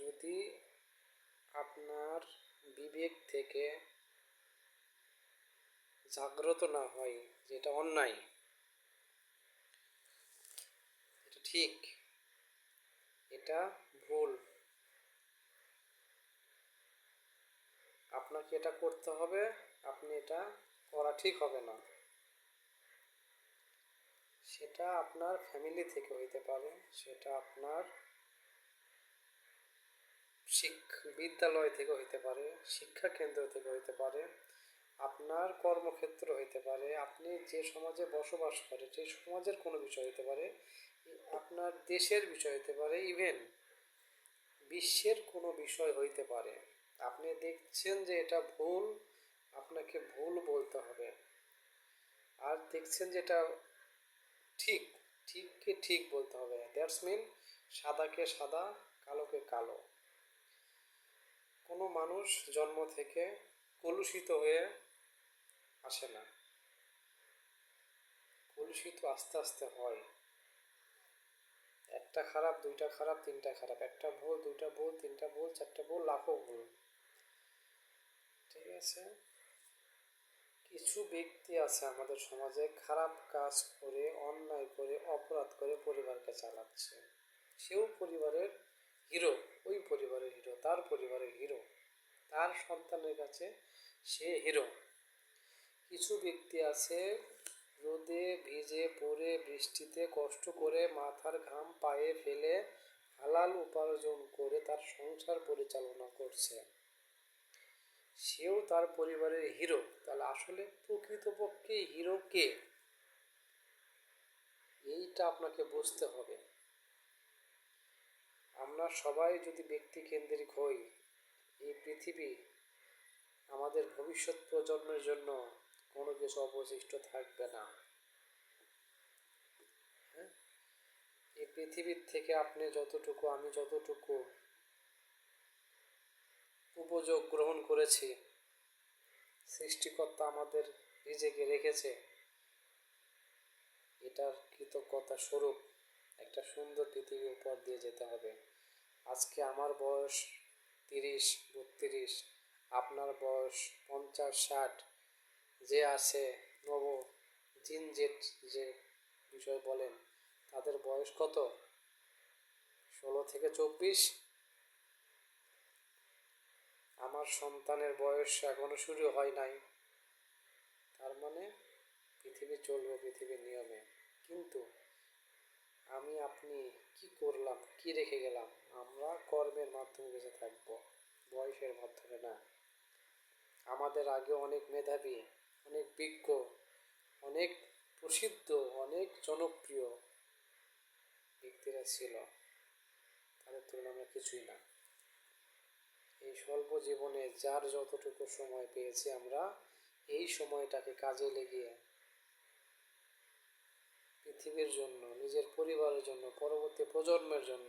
যদি আপনার বিবেক থেকে জাগ্রত না হয়, যেটা অন্যায়, এটা ঠিক, এটা ভুল, আপনাকে এটা করতে হবে, আপনি এটা করা ঠিক হবে না। সেটা আপনার ফ্যামিলি থেকে হইতে পারে, সেটা আপনার শিক, বিদ্যালয় থেকে হইতে পারে, শিক্ষা কেন্দ্র থেকে হইতে পারে, আপনার কর্মক্ষেত্র হইতে পারে, আপনি যে সমাজে বসবাস করে, যে সমাজের কোনো বিষয় হইতে পারে আপনার দেশের বিষয় হইতে পারে ইভেন বিশ্বের কোনো বিষয় হইতে পারে। আপনি দেখছেন যে এটা ভুল, আপনাকে ভুল বলতে হবে। আর দেখছেন যে এটা ঠিক, ঠিককে ঠিক বলতে হবে। দ্যাটস মিন সাদাকে সাদা, কালোকে কালো। কোনো মানুষ জন্ম থেকে কলুষিত হয়ে আসে না। কলুষিত আস্তে আস্তে হয়। একটা খারাপ, দুইটা খারাপ, তিনটা খারাপ। একটা ভুল, দুইটা ভুল, তিনটা ভুল, চারটা ভুল, লাখো ভুল। ঠিক আছে? কিছু ব্যক্তি আছে আমাদের সমাজে খারাপ কাজ করে, অন্যায় করে, অপরাধ করে পরিবারকে চালাচ্ছে। সেও পরিবারের হিরো, ওই পরিবারের হিরো, তার পরিবারের হিরো, তার সন্তানের কাছে সে হিরো। কিছু ব্যক্তি আছে রোদে ভিজে পড়ে, বৃষ্টিতে কষ্ট করে মাথার ঘাম পায়ে ফেলে হালাল উপার্জন করে তার সংসার পরিচালনা করছে। সেও তার পরিবারের হিরো। তাহলে আসলে প্রকৃতপক্ষে হিরো কে? এইটা আপনাকে বুঝতে হবে। আমরা সবাই যদি ব্যক্তি কেন্দ্রিক হই, এই পৃথিবী আমাদের ভবিষ্যৎ প্রজন্মের জন্য কোনো কিছু অবশিষ্ট থাকবে না। হ্যাঁ? এই পৃথিবীর থেকে আপনি যতটুকু, আমি যতটুকু উপযোগ গ্রহণ করেছি। সৃষ্টিকর্তা আমাদের নিজেকে রেখেছে। এটার কৃতজ্ঞতা স্বরূপ একটা সুন্দর পৃথিবী উপর দিয়ে যেতে হবে। আজকে আমার বয়স তিরিশ, বত্রিশ, আপনার বয়স পঞ্চাশ, ষাট, যে আছে নব, জিন জেট যে বিষয় বলেন, তাদের বয়স কত? ষোলো থেকে চব্বিশ? আমার সন্তানের বয়স এখনও শুরু হয় নাই। তার মানে পৃথিবী চলবে পৃথিবীর নিয়মে। কিন্তু আমি, আপনি কি করলাম, কি রেখে গেলাম? আমরা কর্মের মাধ্যমে বেঁচে থাকব, বয়সের মাধ্যমে না। আমাদের আগে অনেক মেধাবী, অনেক বিজ্ঞ, অনেক প্রসিদ্ধ, অনেক জনপ্রিয় ব্যক্তিরা ছিল। তাদের তুলনায় আমরা কিছুই না। এই স্বল্প জীবনে যার যতটুকু সময় পেয়েছি আমরা, এই সময়টাকে কাজে লেগিয়ে পৃথিবীর জন্য, নিজের পরিবারের জন্য, পরবর্তী প্রজন্মের জন্য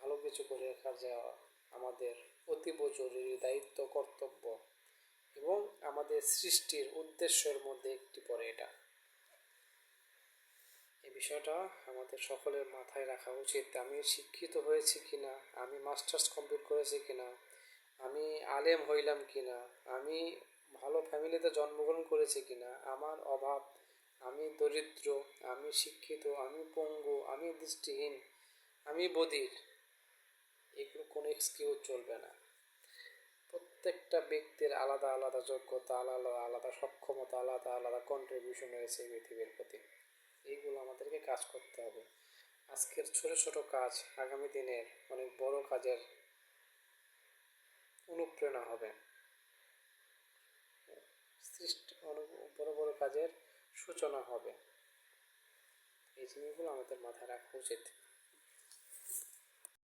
ভালো কিছু করে রাখা যাওয়া আমাদের অতীব জরুরি দায়িত্ব, কর্তব্য এবং আমাদের সৃষ্টির উদ্দেশ্যের মধ্যে একটি পড়ে এটা। এই বিষয়টা আমাদের সকলের মাথায় রাখা উচিত আমি শিক্ষিত হয়েছি কিনা, আমি মাস্টার্স কমপ্লিট করেছি কিনা, আমি আলেম হইলাম কিনা, আমি ভালো ফ্যামিলিতে জন্মগ্রহণ করেছি কিনা, আমার অভাব, আমি দরিদ্র, আমি শিক্ষিত, আমি পঙ্গু, আমি দৃষ্টিহীন, আমি বধির, এগুলো কোনো এক্সকিউজ চলবে না। প্রত্যেকটা ব্যক্তির আলাদা আলাদা যোগ্যতা, আলাদা আলাদা সক্ষমতা, আলাদা আলাদা কন্ট্রিবিউশন রয়েছে পৃথিবীর প্রতি। এইগুলো আমাদেরকে কাজ করতে হবে। আজকের ছোট ছোট কাজ আগামী দিনের অনেক বড় কাজের অনুপ্রেরণা হবে। সৃষ্টি বড় বড় কাজের সূচনা হবে। এই জিনিসগুলো আমাদের মাথায় রাখা উচিত।